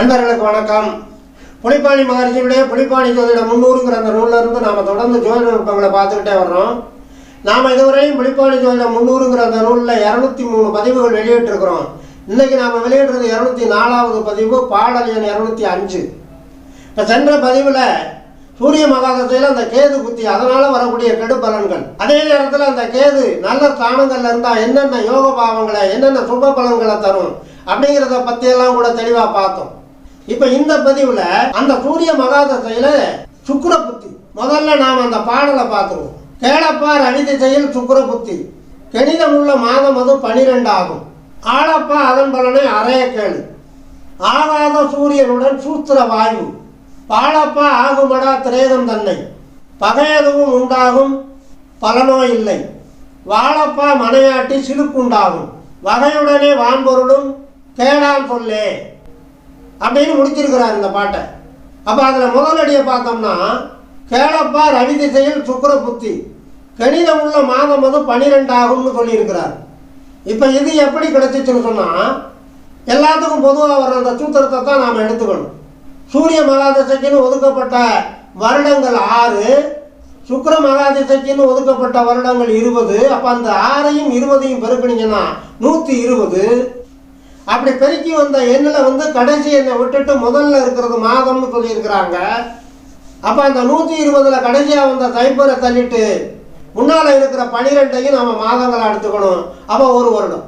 அன்பர்களுக்கு வணக்கம். புலிப்பாணி மகர்ஜியுடைய புலிப்பாணி ஜோதிட முன்னூறுங்கிற அந்த நூலில் இருந்து நாம் தொடர்ந்து ஜோதிட நுட்பங்களை பார்த்துக்கிட்டே வர்றோம். நாம் இதுவரையும் புலிப்பாணி ஜோதிட முன்னூறுங்கிற அந்த நூலில் இரநூத்தி மூணு பதிவுகள் வெளியிட்டிருக்கிறோம். இன்றைக்கி நாம் வெளியிடுறது இரநூத்தி நாலாவது பதிவு பாடல் எண் இரநூத்தி அஞ்சு. இப்போ சென்ற பதிவில் சூரிய மகாதத்தில் அந்த கேது புத்தி அதனால் வரக்கூடிய கெடு பலன்கள். அதே நேரத்தில் அந்த கேது நல்ல ஸ்தானங்கள்ல இருந்தால் என்னென்ன யோக பாவங்களை என்னென்ன சுப பலன்களை தரும் அப்படிங்கிறத பற்றியெல்லாம் கூட தெளிவாக பார்த்தோம். இப்போ இந்த பதிவில் அந்த சூரிய மகாதசையில் சுக்கர புத்தி. முதல்ல நாம் அந்த பாடலை பார்த்துருவோம். கேளப்பா ரவி திசையில் சுக்கிர புத்தி. கணிதமுள்ள மாதம் அது பனிரெண்டு ஆகும் ஆளப்பா அதன் பலனை அறைய கேளு. ஆகாத சூரியனுடன் சூத்திர வாயு. பாழப்பா ஆகுமடா திரேதம் தன்னை. பகையதுவும் உண்டாகும் பலனோ இல்லை. வாழப்பா மனையாட்டி சிலுக்குண்டாகும். வகையுடனே வான்பொருளும் கேடான் சொல்லே. அப்படின்னு முடிச்சிருக்கிறார் இந்த பாட்டை. அப்போ அதில் முதலடியை பார்த்தோம்னா கேளப்பா ரவி திசையில் சுக்கர புத்தி. கணிதம் உள்ள மாதம் அது பனிரெண்டு ஆகும்னு சொல்லியிருக்கிறார். இப்போ இது எப்படி கிடைச்சிச்சுன்னு சொன்னால் எல்லாத்துக்கும் பொதுவாக வர்ற அந்த சூத்திரத்தை தான் நாம் எடுத்துக்கணும். சூரிய மகாதிசைக்குன்னு ஒதுக்கப்பட்ட வருடங்கள் ஆறு சுக்கர மகாதிசைக்குன்னு ஒதுக்கப்பட்ட வருடங்கள் இருபது அப்போ அந்த ஆறையும் இருபதையும் பெருக்கினீங்கன்னா நூற்றி இருபது அப்படி பெருக்கி வந்த எண்ணில் வந்து கடைசி எண்ணை விட்டுட்டு முதல்ல இருக்கிறது மாதம்னு சொல்லியிருக்கிறாங்க. அப்போ அந்த நூற்றி இருபதில் கடைசியாக வந்த தைப்பரை தள்ளிட்டு முன்னால் இருக்கிற பனிரெண்டையும் நம்ம மாதங்களை எடுத்துக்கணும். அப்போ ஒரு வருடம்.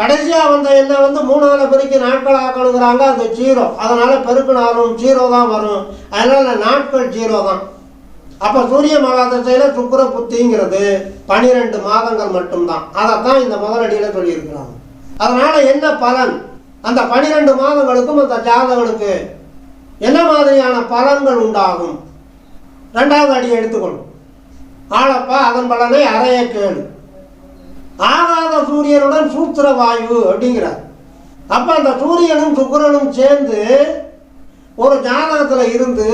கடைசியாக வந்த எண்ணெய் வந்து மூணாவில் பெருக்கி நாட்கள் ஆக்கணுங்கிறாங்க அது ஜீரோ. அதனால் பெருக்கினாலும் ஜீரோ தான் வரும். அதனால் நாட்கள் ஜீரோ தான். அப்போ சூரிய மகாதசையில் சுக்கிர புத்திங்கிறது பனிரெண்டு மாதங்கள் மட்டும்தான். அதைத்தான் இந்த முதலடியில் சொல்லியிருக்கிறாங்க. அதனால் என்ன பலன்? அந்த பனிரெண்டு மாதங்களுக்கும் அந்த ஜாதகனுக்கு என்ன மாதிரியான பலன்கள் உண்டாகும்? ரெண்டாவது அடி எடுத்துக்கணும் ஆளப்பா அதன் பலனை அறைய கேளு. ஆகாத சூரியனுடன் சூத்திர வாயு அப்படிங்கிறார். அப்போ அந்த சூரியனும் சுக்கரனும் சேர்ந்து ஒரு ஜாதகத்தில் இருந்து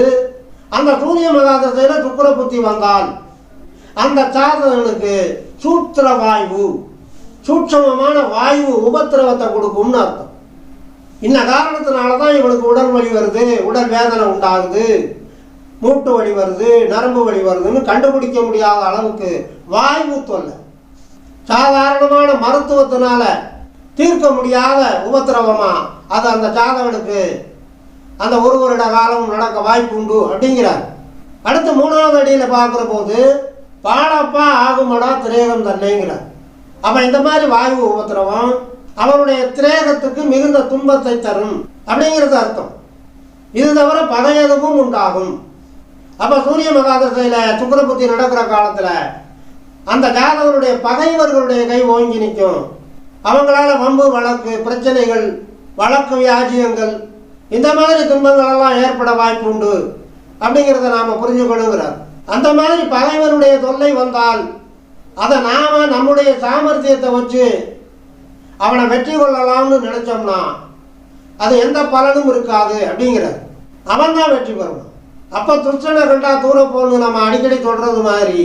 அந்த சூரிய மகாதசையில் சுக்கிர புத்தி வந்தால் அந்த சாதகனுக்கு சூத்திர வாயு சூட்சமமான வாயு உபத்திரவத்தை கொடுக்கும்னு அர்த்தம். இந்த காரணத்தினால தான் இவனுக்கு உடல் வலி வருது உடல் வேதனை உண்டாகுது மூட்டு வலி வருது நரம்பு வலி வருதுன்னு கண்டுபிடிக்க முடியாத அளவுக்கு வாயு தொல்லை. சாதாரணமான மருத்துவத்தினால தீர்க்க முடியாத உபத்திரவமா? அது அந்த ஜாதகனுக்கு அந்த ஒரு வருட காலம் நடக்க வாய்ப்பு உண்டு அப்படிங்கிறார். அடுத்து மூணாவது அடியில் பார்க்குற போது பாடப்பா ஆகுமடா திரேகம் தன்னைங்கிறார் அப்போ இந்த மாதிரி வாயு உபத்திரவம் அவருடைய திரேகத்துக்கு மிகுந்த துன்பத்தை தரும் அப்படிங்கிறது அர்த்தம். இது தவிர பகையதுவும் உண்டாகும். அப்போ சூரிய மகாதசையில் சுக்கரபுத்தி நடக்கிற காலத்தில் அந்த ஜாதகருடைய பகைவர்களுடைய கை ஓங்கி நிற்கும். அவங்களால வம்பு வழக்கு பிரச்சனைகள் வழக்கு வியாஜியங்கள் இந்த மாதிரி துன்பங்களெல்லாம் ஏற்பட வாய்ப்பு உண்டு அப்படிங்கிறத நாம் புரிஞ்சுக்கணுங்கிறார். அந்த மாதிரி பகைவருடைய தொல்லை வந்தால் அதை நாம நம்முடைய சாமர்த்தியத்தை வச்சு அவனை வெற்றி கொள்ளலாம்னு நினைச்சோம்னா அது எந்த பலனும் இருக்காது அப்படிங்கிறார். அவன் தான் வெற்றி பெறணும். அப்போ துர்ச்சனை கண்டா தூர போகணும் நம்ம அடிக்கடி சொல்றது மாதிரி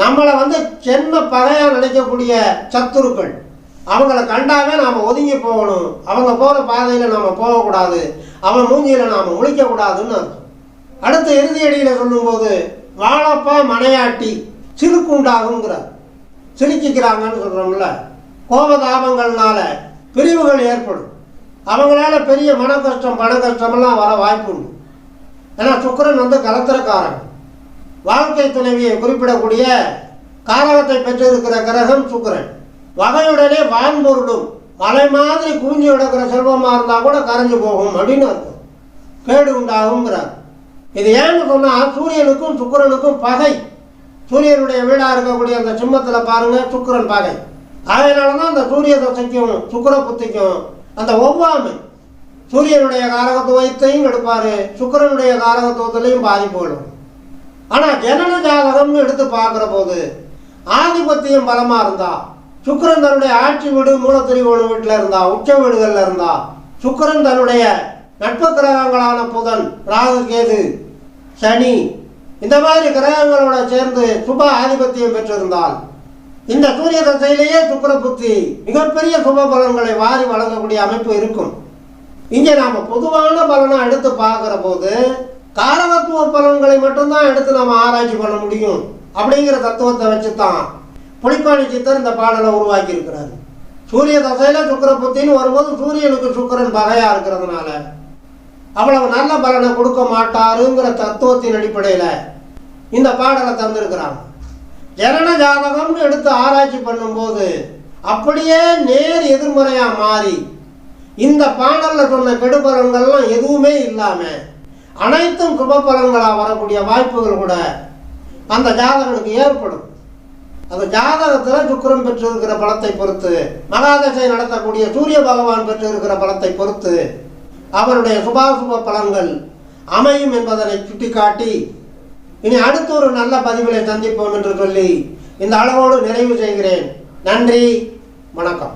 நம்மளை வந்து சென்ன பகையாக நினைக்கக்கூடிய சத்துருக்கள் அவங்கள கண்டாவே நாம் ஒதுங்கி போகணும். அவங்க போகிற பாதையில் நாம் போகக்கூடாது. அவன் மூஞ்சியில் நாம் முழிக்கக்கூடாதுன்னு அர்த்தம். அடுத்து இறுதி அடியில் சொல்லும்போது வாழப்பா மனையாட்டி சிறுக்குண்டாகுங்கிறார் உண்டாகுங்கிறார் சிரிக்கிறாங்கன்னு சொல்கிறோம்ல கோபதாபங்கள்னால பிரிவுகள் ஏற்படும். அவங்களால பெரிய மன கஷ்டம் பண கஷ்டமெல்லாம் வர வாய்ப்பு உண்டு. ஏன்னா சுக்கரன் வந்து கலத்திரக்காரன். வாழ்க்கை துணைவியை குறிப்பிடக்கூடிய காரகத்தை பெற்றிருக்கிற கிரகம் சுக்கரன். வகையுடனே வான்பொருளும் மலை மாதிரி குவிஞ்சு கிடக்கிற செல்வமாக இருந்தால் கூட கரைஞ்சு போகும் அப்படின்னு அர்த்தம். கேடு உண்டாகுங்கிறார் இது ஏன்னு சொன்னால் சூரியனுக்கும் சுக்கிரனுக்கும் பகை. சூரியனுடைய வீடாக இருக்கக்கூடிய அந்த சிம்மத்தில் பாருங்கள் சுக்கிரன் பாகை. அதனால தான் அந்த சூரிய தசைக்கும் சுக்கர புத்திக்கும் அந்த ஒவ்வாமை. சூரியனுடைய காரகத்துவத்தையும் எடுப்பார் சுக்கரனுடைய காரகத்துவத்திலையும் பாதிப்புகளும் ஆனால் ஜனன ஜாதகம்னு எடுத்து பார்க்குற போது ஆதிபத்தியம் பலமாக இருந்தா சுக்கரன் தன்னுடைய ஆட்சி வீடு மூலத்திரிகோண வீட்டில் இருந்தா உச்ச வீடுகளில் இருந்தா சுக்கரன் தன்னுடைய நட்பு கிரகங்களான புதன் ராகு கேது சனி இந்த மாதிரி கிரகங்களோட சேர்ந்து சுப ஆதிபத்தியம் பெற்றிருந்தால் இந்த சூரிய தசையிலேயே சுக்கிர புத்தி மிகப்பெரிய சுப பலன்களை வாரி வழங்கக்கூடிய அமைப்பு இருக்கும். இங்கே நாம் பொதுவான பலனை எடுத்து பார்க்குற போது காரகத்துவ பலன்களை மட்டும்தான் எடுத்து நம்ம ஆராய்ச்சி பண்ண முடியும் அப்படிங்கிற தத்துவத்தை வச்சு தான் புலிப்பாணி சித்தர் இந்த பாடலை உருவாக்கி இருக்கிறாரு சூரிய தசையில சுக்கர புத்தின்னு வரும்போது சூரியனுக்கு சுக்கிரன் பகையா இருக்கிறதுனால அவ்வளவு நல்ல பலனை கொடுக்க மாட்டாருங்கிற தத்துவத்தின் அடிப்படையில் இந்த பாடலை தந்திருக்கிறாங்க. ஜனன ஜாதகம்னு எடுத்து ஆராய்ச்சி பண்ணும்போது அப்படியே நேர் எதிர்மறையாக மாறி இந்த பாடலில் சொன்ன கெடுபலன்கள்லாம் எதுவுமே இல்லாமல் அனைத்தும் சுப வரக்கூடிய வாய்ப்புகள் கூட அந்த ஜாதகனுக்கு ஏற்படும். அந்த ஜாதகத்தில் சுக்கரம் பெற்றிருக்கிற பலத்தை பொறுத்து மகாதசை நடத்தக்கூடிய சூரிய பகவான் பெற்றிருக்கிற பலத்தை பொறுத்து அவருடைய சுபாசுப பலன்கள் அமையும் என்பதனை சுட்டிக்காட்டி இனி அடுத்த ஒரு நல்ல பதிவிலை சந்திப்போம் என்று சொல்லி இந்த அளவோடு நிறைவு செய்கிறேன். நன்றி வணக்கம்.